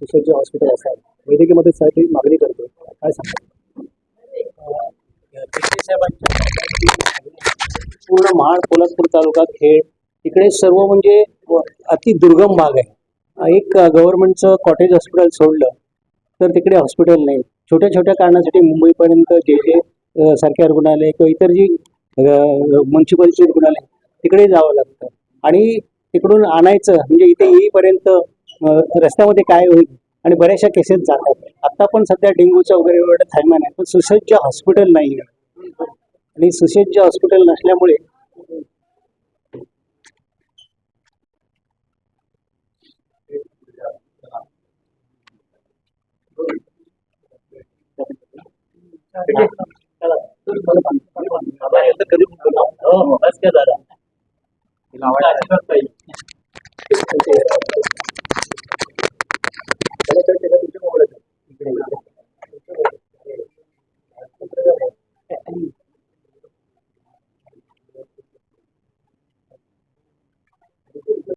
सुसज्ज हॉस्पिटल असावं. वैद्यकीयसाठी मागणी करतो काय सांगा पूर्ण महाड पोलादपूर तालुका खेड इकडे सर्व म्हणजे अति दुर्गम भाग आहे. एक गव्हर्नमेंटचं कॉटेज हॉस्पिटल सोडलं तर तिकडे हॉस्पिटल नाही. छोट्या छोट्या कारणासाठी मुंबईपर्यंत जे जे अ, सारखे रुग्णालय किंवा इतर जी म्युन्सिपलचे रुग्णालय तिकडे जावं लागतं. आणि तिकडून आणायचं म्हणजे इथे येईपर्यंत रस्त्यामध्ये काय होईल? आणि बऱ्याचशा केसेस जातात आता पण सध्या डेंग्यूचा वगैरे एवढं थैमान आहे पण सुसज्ज हॉस्पिटल नाही आहे. आणि सुसज्ज हॉस्पिटल नसल्यामुळे कधी